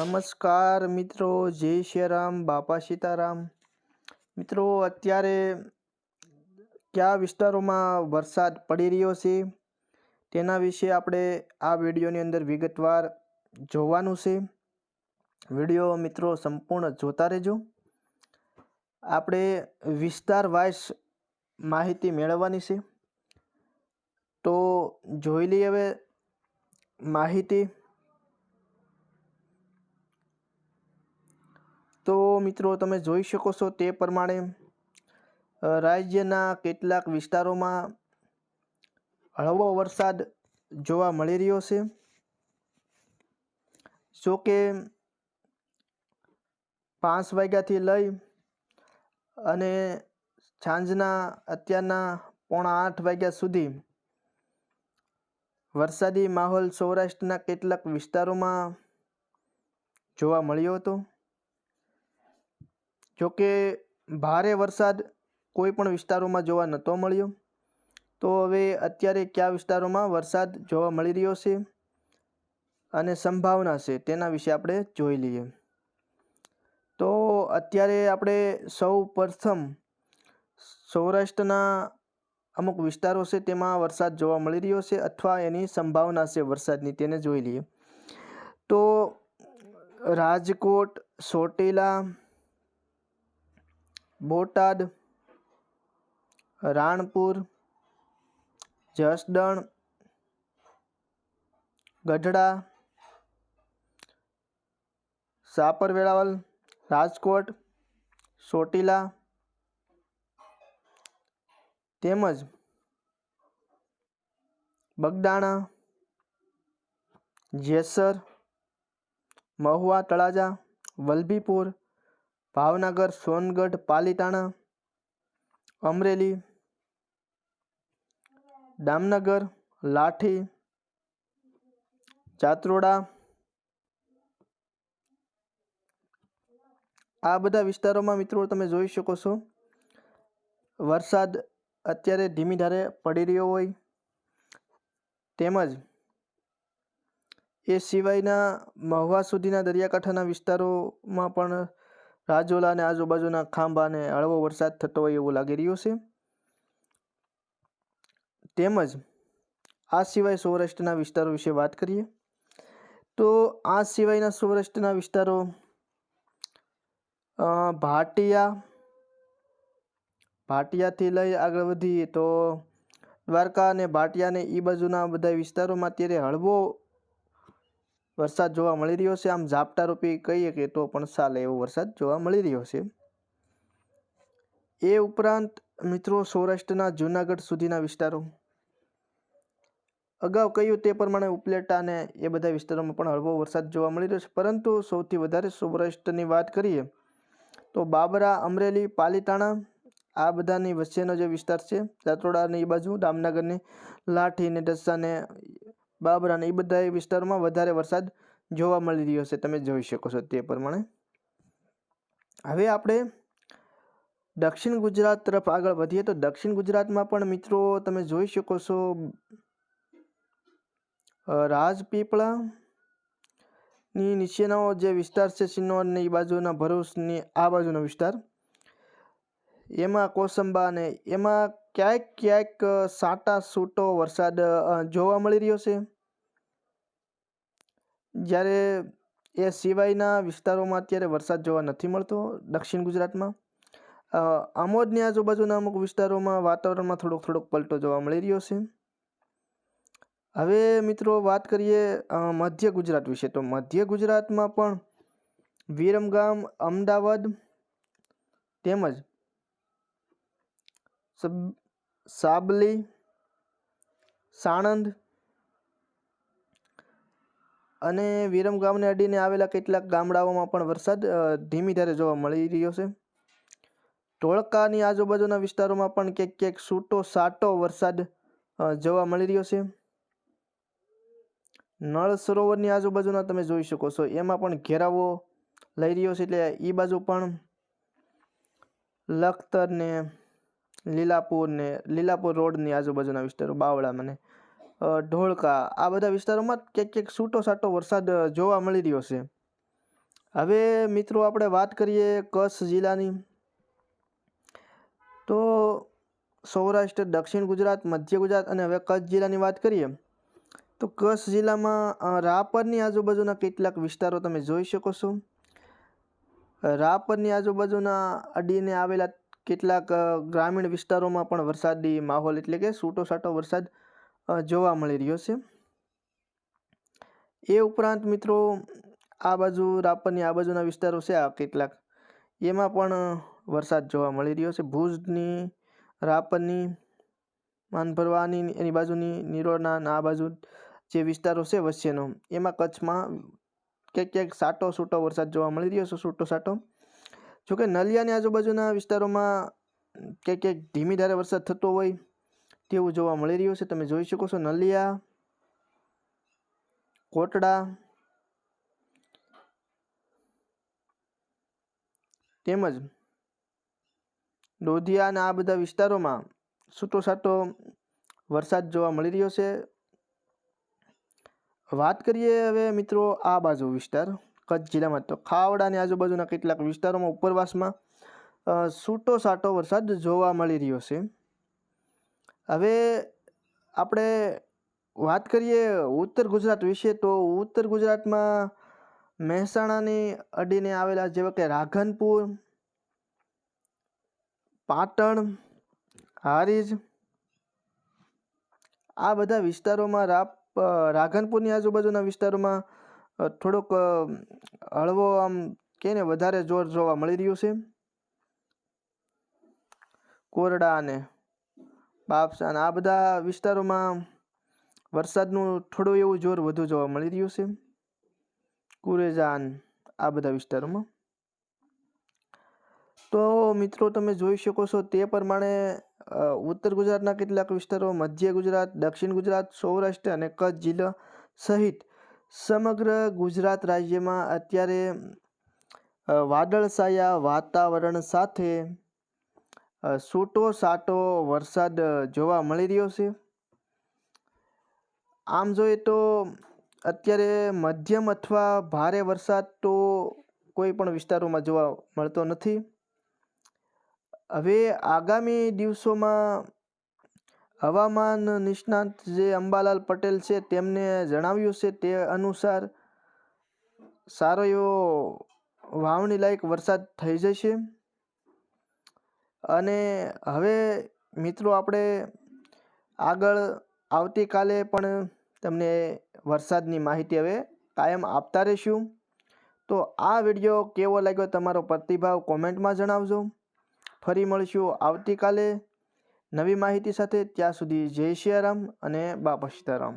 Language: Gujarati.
નમસ્કાર મિત્રો, જય શ્રી રામ બાપા સીતારામ. મિત્રો, અત્યારે કયા વિસ્તારોમાં વરસાદ પડી રહ્યો છે? તેના વિશે આપણે આ વિડીયોની અંદર વિગતવાર જોવાનું છે. વીડિયો મિત્રો સંપૂર્ણ જોતા રહેજો. આપણે વિસ્તાર વાઇઝ માહિતી મેળવવાની છે. તો જોઈ લઈએ હવે માહિતી તો મિત્રો, તમે જોઈ શકો છો તે પ્રમાણે રાજ્યના કેટલાક વિસ્તારોમાં હળવો વરસાદ જોવા મળી રહ્યો છે. જો કે પાંચ વાગ્યાથી લઈ અને સાંજના અત્યારના પોણા આઠ વાગ્યા સુધી વરસાદી માહોલ સૌરાષ્ટ્રના કેટલાક વિસ્તારોમાં જોવા મળ્યો હતો. જોકે ભારે વરસાદ કોઈ પણ વિસ્તારોમાં જોવા નહોતો મળ્યો. તો હવે અત્યારે કયા વિસ્તારોમાં વરસાદ જોવા મળી રહ્યો છે અને સંભાવના છે તેના વિશે આપણે જોઈ લઈએ. તો અત્યારે આપણે સૌ પ્રથમ સૌરાષ્ટ્રના અમુક વિસ્તારો છે તેમાં વરસાદ જોવા મળી રહ્યો છે અથવા એની સંભાવના છે વરસાદની તેને જોઈ લઈએ. તો રાજકોટ, ચોટીલા બોટાદ રાણપુર જસદણ ગઢડા સાપર વેળાવલ રાજકોટ ચોટીલા તેમજ બગદાણા જેસર મહુવા તળાજા વલભીપુર ભાવનગર, સોનગઢ, પાલીતાણા, અમરેલી, દામનગર, લાઠી જાત્રોડા આ બધા વિસ્તારોમાં મિત્રો તમે જોઈ શકો છો, વરસાદ અત્યારે ધીમી ધારે પડી રહ્યો હોય. તેમજ એ સિવાયના મહુવા સુધીના દરિયાકાંઠાના વિસ્તારોમાં પણ રાજોલા અને આજુબાજુના ખાંભાને હળવો વરસાદ થતો હોય એવું લાગી રહ્યું છે. તેમજ આ સિવાય સૌરાષ્ટ્રના વિસ્તારો વિશે વાત કરીએ. તો આ સિવાયના સૌરાષ્ટ્રના વિસ્તારો ભાટિયા, ભાટિયાથી લઈ આગળ વધીએ તો દ્વારકા અને ભાટિયા ને એ બાજુના બધા વિસ્તારોમાં અત્યારે હળવો વરસાદ જોવા મળી રહ્યો છે. આમ ઝાપટારૂપી કહીએ કે તો પણ ચાલે એવો વરસાદ જોવા મળી રહ્યો છે. એ ઉપરાંત, મિત્રો, સૌરાષ્ટ્રના જૂનાગઢ સુધીના વિસ્તારો. અગાઉ કહ્યું તે પ્રમાણે ઉપલેટા અને એ બધા વિસ્તારોમાં પણ હળવો વરસાદ જોવા મળી રહ્યો છે. પરંતુ સૌથી વધારે સૌરાષ્ટ્રની વાત કરીએ તો બાબરા, અમરેલી, પાલીતાણા આ બધાની વચ્ચેનો જે વિસ્તાર છે જાત્રોડાની બાજુ, દામનગરની લાઠી ને ડસ્સા ને બાબરા અને એ બધા વિસ્તારોમાં વધારે વરસાદ જોવા મળી રહ્યો છે. તમે જોઈ શકો છો તે પ્રમાણે. હવે આપણે દક્ષિણ ગુજરાત તરફ આગળ વધીએ તો દક્ષિણ ગુજરાતમાં પણ મિત્રો તમે જોઈ શકો છો રાજપીપળા ની નીચેનો જે વિસ્તાર છે સિન્નોર ને એ બાજુના ભરૂચની આ બાજુનો વિસ્તાર. એમાં કોસંબા અને એમાં ક્યાંક ક્યાંક સાટા સૂટો વરસાદ જોવા મળી રહ્યો છે. જ્યારે એ સિવાયના વિસ્તારોમાં અત્યારે વરસાદ જોવા નથી મળતો દક્ષિણ ગુજરાતમાં. આમોદની આજુબાજુના અમુક વિસ્તારોમાં વાતાવરણમાં થોડોક થોડોક પલટો જોવા મળી રહ્યો છે. હવે મિત્રો વાત કરીએ મધ્ય ગુજરાત વિશે. તો મધ્ય ગુજરાતમાં પણ વિરમગામ, અમદાવાદ તેમજ સાબલી, સાણંદ અને વિરમ ગામને અડીને આવેલા કેટલાક ગામડાઓમાં પણ વરસાદ ધીમી ધારે જોવા મળી રહ્યો છે. ધોળકાની આજુબાજુના વિસ્તારોમાં પણ ક્યાંક ક્યાંક છૂટો સાટો વરસાદ જોવા મળી રહ્યો છે. નળ સરોવરની આજુબાજુના તમે જોઈ શકો છો. એમાં પણ ઘેરાવો લઈ રહ્યો છે. એટલે એ બાજુ પણ લખતર ને લીલાપુર ને લીલાપુર રોડની આજુબાજુના વિસ્તારો, બાવળા મને. ઢોળકા, આ બધા વિસ્તારોમાં ક્યાંક ક્યાંક છૂટો છાટો વરસાદ જોવા મળી રહ્યો છે. હવે મિત્રો આપણે વાત કરીએ કચ્છ જિલ્લાની. તો સૌરાષ્ટ્ર, દક્ષિણ ગુજરાત, મધ્ય ગુજરાત અને હવે કચ્છ જિલ્લાની વાત કરીએ. તો કચ્છ જિલ્લામાં રાપરની આજુબાજુના કેટલાક વિસ્તારો તમે જોઈ શકો છો. રાપરની આજુબાજુના અડીને આવેલા કેટલાક ગ્રામીણ વિસ્તારોમાં પણ વરસાદી માહોલ એટલે કે સૂટો સાટો વરસાદ જોવા મળી રહ્યો છે. એ ઉપરાંત મિત્રો, આ બાજુ, રાપરની આ બાજુના વિસ્તારો છે આ કેટલાક. એમાં પણ વરસાદ જોવા મળી રહ્યો છે. ભુજની, રાપરની, માનભરવાની એની બાજુની, નિરોળના આ બાજુ જે વિસ્તારો છે વચ્ચેનો, એમાં કચ્છમાં ક્યાંક ક્યાંક સાટો છૂટો વરસાદ જોવા મળી રહ્યો છે છૂટો સાટો જોકે નલિયાની આજુબાજુના વિસ્તારોમાં ક્યાંક ક્યાંક ધીમી ધારે વરસાદ થતો હોય તેવું જોવા મળી રહ્યું છે. તમે જોઈ શકો છો નલિયા, કોટડા, તેમજ દોધિયા અને આ બધા વિસ્તારોમાં છૂટો છાટો વરસાદ જોવા મળી રહ્યો છે. વાત કરીએ હવે મિત્રો આ બાજુ વિસ્તાર. કચ્છ જિલ્લામાં તો ખાવડાની આજુબાજુના કેટલાક વિસ્તારોમાં ઉપરવાસમાં છૂટો સાટો વરસાદ જોવા મળી રહ્યો છે. હવે આપણે વાત કરીએ ઉત્તર ગુજરાત વિશે, તો ઉત્તર ગુજરાતમાં મહેસાણાની અડીને આવેલા જેવા કે રાધનપુર, પાટણ, હારીજ, આ બધા વિસ્તારોમાં રાપ રાધનપુરની આજુબાજુના વિસ્તારોમાં થોડોક હળવો આમ કે ને વધારે જોર જોવા મળી રહ્યું છે? કોરડા અને બાપસા આ બધા વિસ્તારોમાં વરસાદનું થોડું એવું જોર વધુ જોવા મળી રહ્યું છે? કુરેજાન આ બધા વિસ્તારોમાં? તો મિત્રો તમે જોઈ શકો છો તે પ્રમાણે ઉત્તર ગુજરાતના કેટલાક વિસ્તારો, મધ્ય ગુજરાત, દક્ષિણ ગુજરાત, સૌરાષ્ટ્ર અને કચ્છ જિલ્લા સહિત સમગ્ર ગુજરાત રાજ્યમાં અત્યારે વાદળસાયા વાતાવરણ સાથે સૂટો સાટો વરસાદ જોવા મળી રહ્યો છે. આમ જોઈએ તો અત્યારે મધ્યમ અથવા ભારે વરસાદ તો કોઈ પણ વિસ્તારોમાં જોવા મળતો નથી. હવે આગામી દિવસોમાં હવામાન નિષ્ણાત જે અંબાલાલ પટેલ છે તેમને જણાવ્યું છે તે અનુસાર સારો એવો વાવણી લાયક વરસાદ થઈ જશે. અને હવે મિત્રો આપણે આગળ આવતીકાલે પણ તમને વરસાદની માહિતી હવે કાયમ આપતા રહીશું. તો આ વીડિયો કેવો લાગ્યો તમારો પ્રતિભાવ કોમેન્ટમાં જણાવજો. ફરી મળીશું આવતીકાલે. નવી માહિતી સાથે ત્યાં સુધી જય સિયારામ અને બાપા સીતારામ.